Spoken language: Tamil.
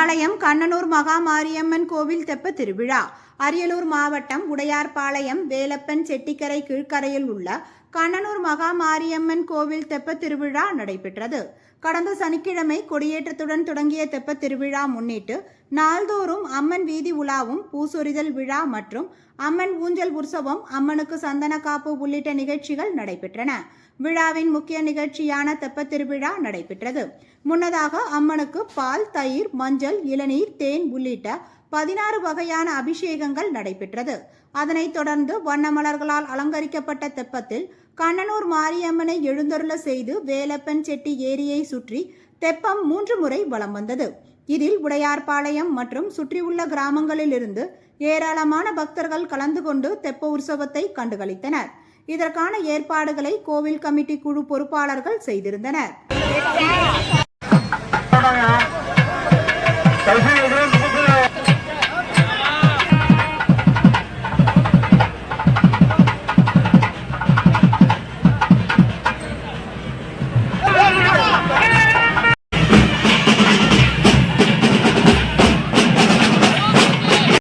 ஆலயம் கண்ணனூர் மகா மாரியம்மன் கோவில் தெப்ப திருவிழா. அரியலூர் மாவட்டம் உடையார்பாளையம் வேலப்பன் செட்டிக்கரை கீழ்க்கரையில் உள்ள கண்ணனூர் மகா மாரியம்மன் கோவில் தெப்ப திருவிழா நடைபெற்றது. கடந்த சனிக்கிழமை கொடியேற்றத்துடன் தொடங்கிய தெப்ப திருவிழா முன்னிட்டு நாள்தோறும் அம்மன் வீதி உலாவும் பூசொரிதல் விழா மற்றும் அம்மன் ஊஞ்சல் உற்சவம் அம்மனுக்கு சந்தன காப்பு உள்ளிட்ட நிகழ்ச்சிகள் நடைபெற்றன. விழாவின் முக்கிய நிகழ்ச்சியான தெப்ப திருவிழா நடைபெற்றது. முன்னதாக அம்மனுக்கு பால் தயிர் மஞ்சள் இளநீர் தேன் உள்ளிட்ட பதினாறு வகையான அபிஷேகங்கள் நடைபெற்றது. அதனைத் தொடர்ந்து வண்ணமலர்களால் அலங்கரிக்கப்பட்ட தெப்பத்தில் கண்ணனூர் மாரியம்மனை எழுந்தருள செய்து வேலப்பன் செட்டி ஏரியை சுற்றி தெப்பம் மூன்று முறை வலம் வந்தது. இதில் உடையார்பாளையம் மற்றும் சுற்றியுள்ள கிராமங்களிலிருந்து ஏராளமான பக்தர்கள் கலந்து கொண்டு தெப்ப உற்சவத்தை கண்டுகளித்தனர். இதற்கான ஏற்பாடுகளை கோவில் கமிட்டி குழு பொறுப்பாளர்கள் செய்திருந்தனர்.